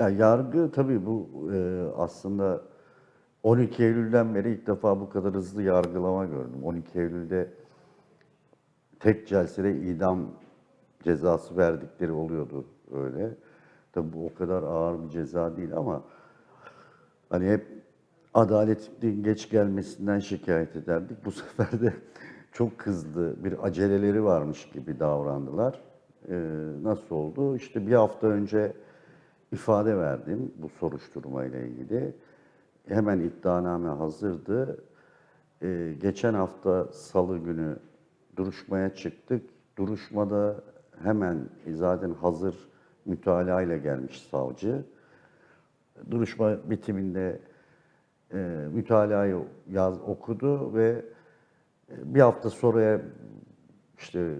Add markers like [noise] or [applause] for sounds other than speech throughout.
Ya yargı tabii bu e, aslında 12 Eylül'den beri ilk defa bu kadar hızlı yargılama gördüm. 12 Eylül'de tek celsede idam cezası verdikleri oluyordu öyle. Tabii bu o kadar ağır bir ceza değil ama hani hep adaletin geç gelmesinden şikayet ederdik. Bu [laughs] sefer de çok hızlı bir aceleleri varmış gibi davrandılar. Ee, nasıl oldu? İşte bir hafta önce ifade verdim bu soruşturma ile ilgili. Hemen iddianame hazırdı. Ee, geçen hafta salı günü duruşmaya çıktık. Duruşmada hemen zaten hazır mütalaa ile gelmiş savcı. Duruşma bitiminde e, mütalayı yaz okudu ve e, bir hafta sonraya işte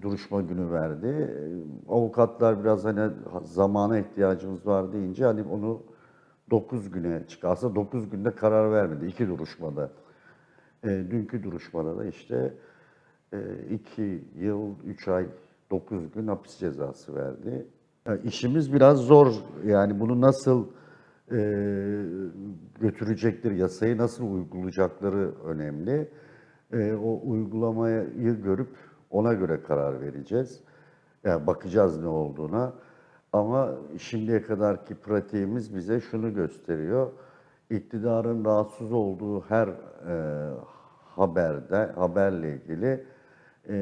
duruşma günü verdi. E, Avukatlar biraz hani zamana ihtiyacımız var deyince hani onu 9 güne çıkarsa 9 günde karar vermedi iki duruşmada. E, dünkü duruşmada da işte 2 yıl 3 ay 9 gün hapis cezası verdi. Yani işimiz biraz zor. Yani bunu nasıl e, götürecektir, yasayı nasıl uygulayacakları önemli. E, o uygulamayı görüp ona göre karar vereceğiz. Yani bakacağız ne olduğuna. Ama şimdiye kadarki pratiğimiz bize şunu gösteriyor. İktidarın rahatsız olduğu her e, haberde, haberle ilgili e,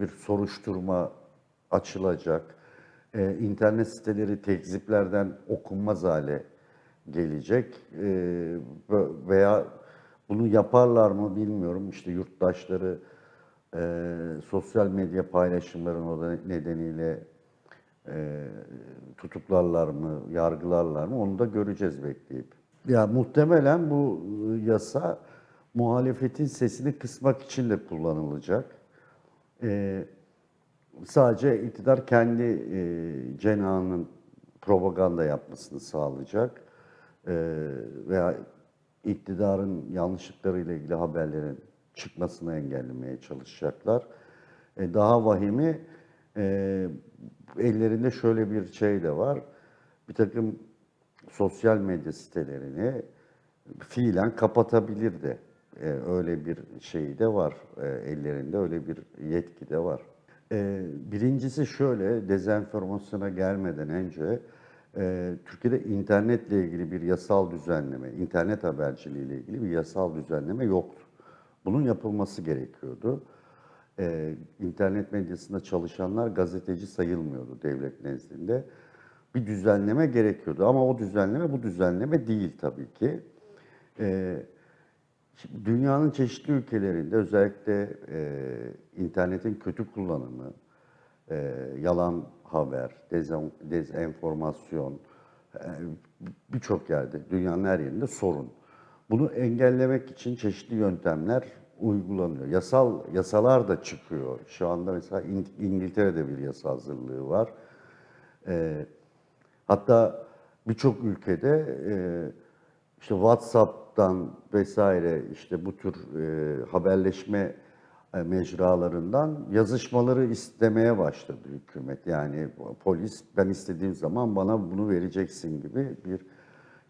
bir soruşturma açılacak. E, internet siteleri tekziplerden okunmaz hale gelecek. E, veya bunu yaparlar mı bilmiyorum. İşte yurttaşları e, sosyal medya da nedeniyle e, tutuklarlar mı, yargılarlar mı onu da göreceğiz bekleyip. Ya muhtemelen bu e, yasa muhalefetin sesini kısmak için de kullanılacak. E, sadece iktidar kendi e, cenahının propaganda yapmasını sağlayacak e, veya iktidarın yanlışlıklarıyla ilgili haberlerin çıkmasını engellemeye çalışacaklar. E, daha vahimi e, ellerinde şöyle bir şey de var. Bir takım sosyal medya sitelerini fiilen kapatabilir de. E, öyle bir şey de var. E, ellerinde öyle bir yetki de var. E, birincisi şöyle, dezenformasyona gelmeden önce e, Türkiye'de internetle ilgili bir yasal düzenleme, internet haberciliği ile ilgili bir yasal düzenleme yoktu. Bunun yapılması gerekiyordu. Ee, internet medyasında çalışanlar gazeteci sayılmıyordu devlet nezdinde. Bir düzenleme gerekiyordu ama o düzenleme bu düzenleme değil tabii ki. Ee, şimdi dünyanın çeşitli ülkelerinde özellikle e, internetin kötü kullanımı, e, yalan haber, dezen, dezenformasyon e, birçok yerde, dünyanın her yerinde sorun. Bunu engellemek için çeşitli yöntemler uygulanıyor. Yasal yasalar da çıkıyor. Şu anda mesela İng- İngiltere'de bir yasa hazırlığı var. Ee, hatta birçok ülkede e, işte WhatsApp'tan vesaire işte bu tür e, haberleşme e, mecralarından yazışmaları istemeye başladı hükümet. Yani polis ben istediğim zaman bana bunu vereceksin gibi bir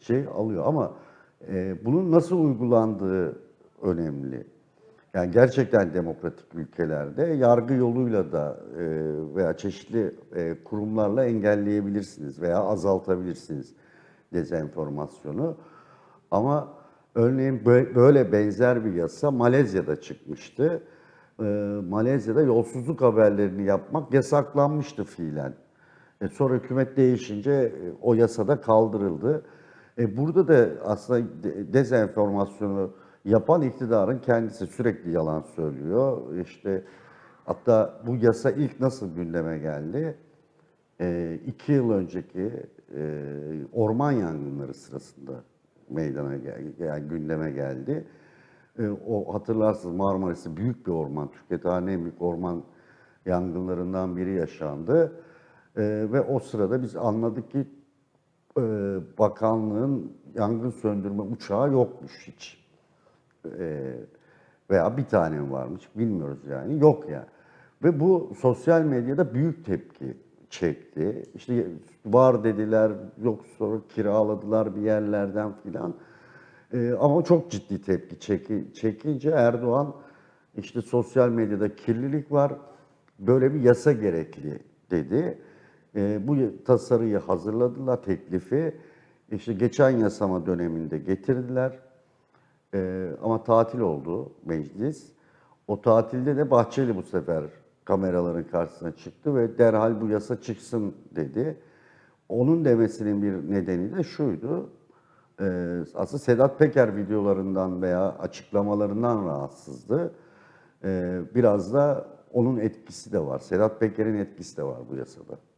şey alıyor. Ama e, bunun nasıl uygulandığı önemli. Yani gerçekten demokratik ülkelerde yargı yoluyla da e, veya çeşitli e, kurumlarla engelleyebilirsiniz veya azaltabilirsiniz dezenformasyonu. Ama örneğin bö- böyle benzer bir yasa Malezya'da çıkmıştı. E, Malezya'da yolsuzluk haberlerini yapmak yasaklanmıştı fiilen. E, sonra hükümet değişince e, o yasada kaldırıldı. E, burada da aslında de- dezenformasyonu yapan iktidarın kendisi sürekli yalan söylüyor. İşte hatta bu yasa ilk nasıl gündeme geldi? E, iki yıl önceki e, orman yangınları sırasında meydana geldi, yani gündeme geldi. E, o hatırlarsınız Marmaris'te büyük bir orman, Türkiye tarihinin en büyük orman yangınlarından biri yaşandı. E, ve o sırada biz anladık ki e, bakanlığın yangın söndürme uçağı yokmuş hiç. E, veya bir tane varmış bilmiyoruz yani. Yok ya. Ve bu sosyal medyada büyük tepki çekti. İşte var dediler, yok sonra kiraladılar bir yerlerden filan. Ee, ama çok ciddi tepki çeki, çekince Erdoğan işte sosyal medyada kirlilik var, böyle bir yasa gerekli dedi. Ee, bu tasarıyı hazırladılar, teklifi. İşte geçen yasama döneminde getirdiler. Ee, ama tatil oldu meclis. O tatilde de Bahçeli bu sefer kameraların karşısına çıktı ve derhal bu yasa çıksın dedi. Onun demesinin bir nedeni de şuydu. Ee, aslında Sedat Peker videolarından veya açıklamalarından rahatsızdı. Ee, biraz da onun etkisi de var. Sedat Peker'in etkisi de var bu yasada.